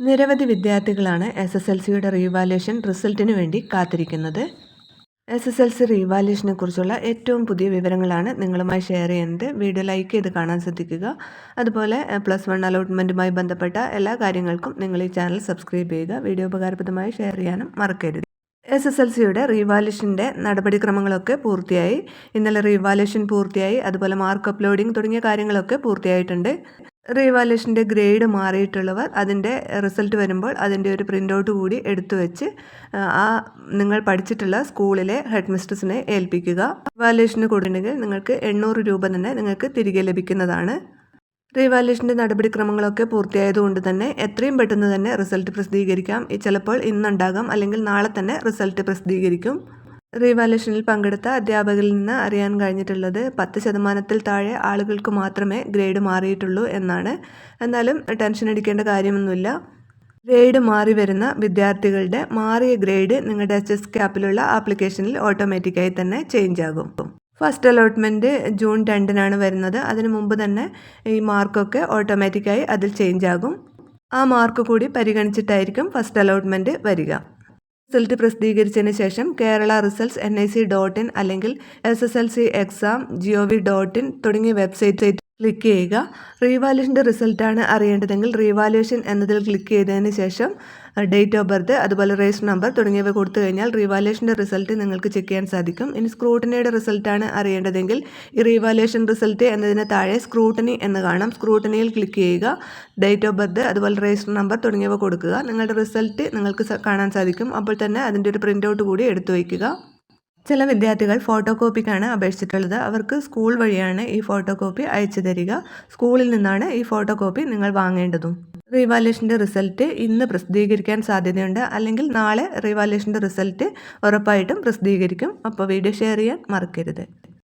നിരവധി വിദ്യാർത്ഥികളാണ് S S L സിയുടെ റീവാലുവേഷൻ റിസൾട്ടിന് വേണ്ടി കാത്തിരിക്കുന്നത്. എസ് എസ് എൽ സി റീവാലുവേഷനെ കുറിച്ചുള്ള ഏറ്റവും പുതിയ വിവരങ്ങളാണ് നിങ്ങളുമായി ഷെയർ ചെയ്യുന്നത്. വീഡിയോ ലൈക്ക് ചെയ്ത് കാണാൻ ശ്രദ്ധിക്കുക. അതുപോലെ പ്ലസ് വൺ അലോട്ട്മെന്റുമായി ബന്ധപ്പെട്ട എല്ലാ കാര്യങ്ങൾക്കും നിങ്ങൾ ഈ ചാനൽ സബ്സ്ക്രൈബ് ചെയ്യുക. വീഡിയോ ഉപകാരപ്രദമായി ഷെയർ ചെയ്യാനും മറക്കരുത്. എസ് എസ് എൽ സിയുടെ റീവാലുവേഷന്റെ നടപടിക്രമങ്ങളൊക്കെ പൂർത്തിയായി. ഇന്നലെ റീവാലുവേഷൻ പൂർത്തിയായി. അതുപോലെ മാർക്ക് അപ്ലോഡിംഗ് തുടങ്ങിയ കാര്യങ്ങളൊക്കെ പൂർത്തിയായിട്ടുണ്ട്. റീവാലുവേഷന്റെ ഗ്രേഡ് മാറിയിട്ടുള്ളവർ അതിന്റെ റിസൾട്ട് വരുമ്പോൾ അതിന്റെ ഒരു പ്രിന്റ് ഔട്ട് കൂടി എടുത്തു വെച്ച് ആ നിങ്ങൾ പഠിച്ചിട്ടുള്ള സ്കൂളിലെ ഹെഡ് മിസ്ട്രസിനെ ഏൽപ്പിക്കുക. റീവാലുവേഷന് കൊടുത്തിട്ടുണ്ടെങ്കിൽ നിങ്ങൾക്ക് എണ്ണൂറ് രൂപ തന്നെ നിങ്ങൾക്ക് തിരികെ ലഭിക്കുന്നതാണ്. റീവാലുവേഷന്റെ നടപടിക്രമങ്ങളൊക്കെ പൂർത്തിയായതുകൊണ്ട് തന്നെ എത്രയും പെട്ടെന്ന് തന്നെ റിസൾട്ട് പ്രസിദ്ധീകരിക്കാം. ചിലപ്പോൾ ഇന്നുണ്ടാകാം അല്ലെങ്കിൽ നാളെ തന്നെ റിസൾട്ട് പ്രസിദ്ധീകരിക്കും. റീവാലുവേഷനിൽ പങ്കെടുത്ത അധ്യാപകരിൽ നിന്ന് അറിയാൻ കഴിഞ്ഞിട്ടുള്ളത് പത്ത് ശതമാനത്തിൽ താഴെ ആളുകൾക്ക് മാത്രമേ ഗ്രേഡ് മാറിയിട്ടുള്ളൂ എന്നാണ്. എന്നാലും ടെൻഷൻ അടിക്കേണ്ട കാര്യമൊന്നുമില്ല. ഗ്രേഡ് മാറി വരുന്ന വിദ്യാർത്ഥികളുടെ മാറിയ ഗ്രേഡ് നിങ്ങളുടെ എച്ച് എസ് ക്യാപ്പിലുള്ള ആപ്ലിക്കേഷനിൽ ഓട്ടോമാറ്റിക്കായി തന്നെ ചേഞ്ച് ആകും. ഫസ്റ്റ് അലോട്ട്മെന്റ് ജൂൺ രണ്ടിനാണ് വരുന്നത്. അതിനു മുമ്പ് തന്നെ ഈ മാർക്കൊക്കെ ഓട്ടോമാറ്റിക്കായി അതിൽ ചേഞ്ച് ആകും. ആ മാർക്ക് കൂടി പരിഗണിച്ചിട്ടായിരിക്കും ഫസ്റ്റ് അലോട്ട്മെന്റ് വരിക. റിസൾട്ട് പ്രസിദ്ധീകരിച്ചതിന് ശേഷം Kerala results N I C dot in അല്ലെങ്കിൽ S S L C exam G O V dot in തുടങ്ങിയ വെബ്സൈറ്റ് ക്ലിക്ക് ചെയ്യുക. റീവാലുവേഷന്റെ റിസൾട്ടാണ് അറിയേണ്ടതെങ്കിൽ റീവാലുവേഷൻ എന്നതിൽ ക്ലിക്ക് ചെയ്തതിന് ശേഷം ഡേറ്റ് ഓഫ് ബർത്ത് അതുപോലെ രജിസ്റ്റർ നമ്പർ തുടങ്ങിയവ കൊടുത്തു കഴിഞ്ഞാൽ റീവാലുവേഷന്റെ റിസൾട്ട് നിങ്ങൾക്ക് ചെക്ക് ചെയ്യാൻ സാധിക്കും. ഇനി സ്ക്രൂട്ടനിയുടെ റിസൾട്ടാണ് അറിയേണ്ടതെങ്കിൽ ഈ റീവാലുവേഷൻ റിസൾട്ട് എന്നതിന് താഴെ സ്ക്രൂട്ടനി എന്ന് കാണാം. സ്ക്രൂട്ടനിയിൽ ക്ലിക്ക് ചെയ്യുക. ഡേറ്റ് ഓഫ് ബർത്ത് അതുപോലെ രജിസ്റ്റർ നമ്പർ തുടങ്ങിയവ കൊടുക്കുക. നിങ്ങളുടെ റിസൾട്ട് നിങ്ങൾക്ക് കാണാൻ സാധിക്കും. അപ്പോൾ തന്നെ അതിന്റെ ഒരു പ്രിന്റ് ഔട്ട് കൂടി എടുത്തു വയ്ക്കുക. ചില വിദ്യാർത്ഥികൾ ഫോട്ടോ കോപ്പിക്കാണ് അപേക്ഷിച്ചിട്ടുള്ളത്. അവർക്ക് സ്കൂൾ വഴിയാണ് ഈ ഫോട്ടോ കോപ്പി അയച്ചു തരിക. സ്കൂളിൽ നിന്നാണ് ഈ ഫോട്ടോ കോപ്പി നിങ്ങൾ വാങ്ങേണ്ടതും. റീവാലുവേഷന്റെ റിസൾട്ട് ഇന്ന് പ്രസിദ്ധീകരിക്കാൻ സാധ്യതയുണ്ട്. അല്ലെങ്കിൽ നാളെ റീവാലുവേഷന്റെ റിസൾട്ട് ഉറപ്പായിട്ടും പ്രസിദ്ധീകരിക്കും. അപ്പോൾ വീഡിയോ ഷെയർ ചെയ്യാൻ മറക്കരുത്.